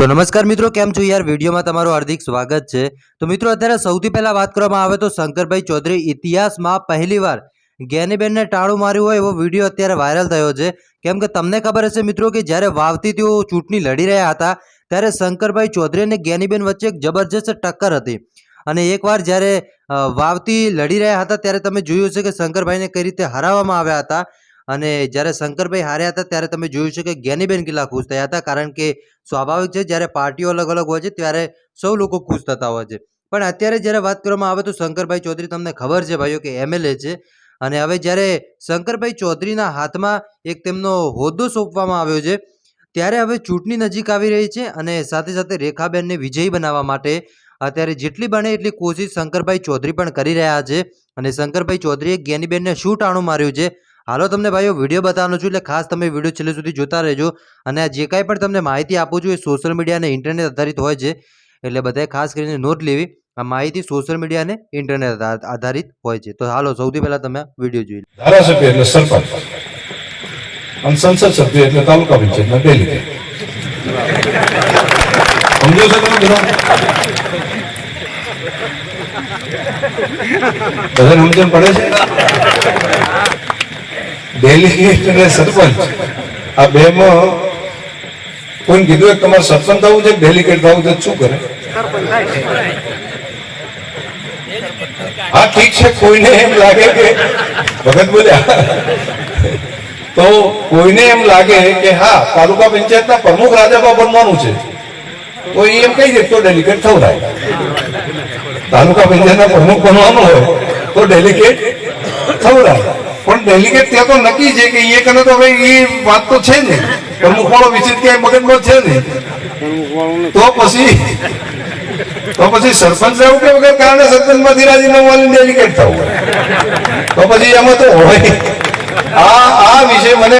તો નમસ્કાર મિત્રો, કેમ છો યાર? વિડીયોમાં તમારું હાર્દિક સ્વાગત છે. તો મિત્રો, અત્યારે સૌથી પહેલા વાત કરવામાં આવે તો શંકરભાઈ ચૌધરી ઇતિહાસમાં પહેલીવાર જ્ઞાનીબેનને ટાળું માર્યું હોય એવો વીડિયો અત્યારે વાયરલ થયો છે. કેમ કે તમને ખબર હશે મિત્રો કે જ્યારે વાવથી તેઓ ચૂંટણી લડી રહ્યા હતા, ત્યારે શંકરભાઈ ચૌધરી અને જ્ઞાનીબેન વચ્ચે એક જબરજસ્ત ટક્કર હતી. અને એકવાર જ્યારે વાવતી લડી રહ્યા હતા, ત્યારે તમે જોયું છે કે શંકરભાઈને કઈ રીતે હરાવવામાં આવ્યા હતા. અને જ્યારે શંકરભાઈ હાર્યા હતા, ત્યારે તમે જોયું છે કે જ્ઞાનીબેન કેટલા ખુશ થયા હતા, કારણ કે સ્વાભાવિક છે, જ્યારે પાર્ટીઓ અલગ અલગ હોય છે, ત્યારે સૌ લોકો ખુશ થતા હોય છે. પણ અત્યારે જ્યારે વાત કરવામાં આવે તો શંકરભાઈ ચૌધરી તમને ખબર છે ભાઈઓ કે એમએલએ છે. અને હવે જ્યારે શંકરભાઈ ચૌધરીના હાથમાં એક તેમનો હોદ્દો સોંપવામાં આવ્યો છે, ત્યારે હવે ચૂંટણી નજીક આવી રહી છે અને સાથે સાથે રેખાબેનને વિજયી બનાવવા માટે અત્યારે જેટલી બને એટલી કોશિશ શંકરભાઈ ચૌધરી પણ કરી રહ્યા છે. અને શંકરભાઈ ચૌધરીએ જ્ઞાનીબેનને શું ટાણું માર્યું છે હાલો તમને ભાઈઓ, વીડિયો બતાવવાનો છું એટલે ખાસ તમે વીડિયો છેલ્લે સુધી જોતા રહેજો અને જે કાંઈ પણ તમને માહિતી આપું છું એ સોશિયલ મીડિયા અને ઇન્ટરનેટ આધારિત હોય છે. એટલે બધાએ ખાસ કરીને નોટ લેવી, આ માહિતી સોશિયલ મીડિયા અને ઇન્ટરનેટ આધારિત હોય છે. તો હાલો, સૌથી પહેલાં તમે વીડિયો જોઈ ધારાસભ્ય એટલે સરપંચ અને સંસદ સભ્ય એટલે તાલુકા પંચાયતના ડેલીગેટ સમજો છો તમે બધા? બધાને સમજણ પડે છે? ડેલીગેટ અને સરપંચ. આ બે માં કોઈ કીધું કે તમારે સરપંચ થવું છે ડેલિગેટ થવું છે? શું કરે? હા, ઠીક છે, કોઈને એમ લાગે કે ભગત બોલ્યા. તો કોઈને એમ લાગે કે હા, તાલુકા પંચાયતના પ્રમુખ રાજાબા બનવાનું છે. તો એ એમ કહી દે તો ડેલિકેટ થવડાય તાલુકા પંચાયતના પ્રમુખ બનવાનું હોય, તો થવું થવડાય પણ ડેલિગેટ ત્યાં તો નક્કી છે કે એ કને તો હવે એ વાત તો છે ને. પ્રમુખવાળો વિચિત ક્યાંય મગજમાં છે ને. તો પછી તો પછી સરપંચ રહેવું કે વગર કારણે સરપંચમાંથી રાજીનામું વાળી ડેલિકેટ થવું તો પછી એમાં તો હોય. આ આ વિશે મને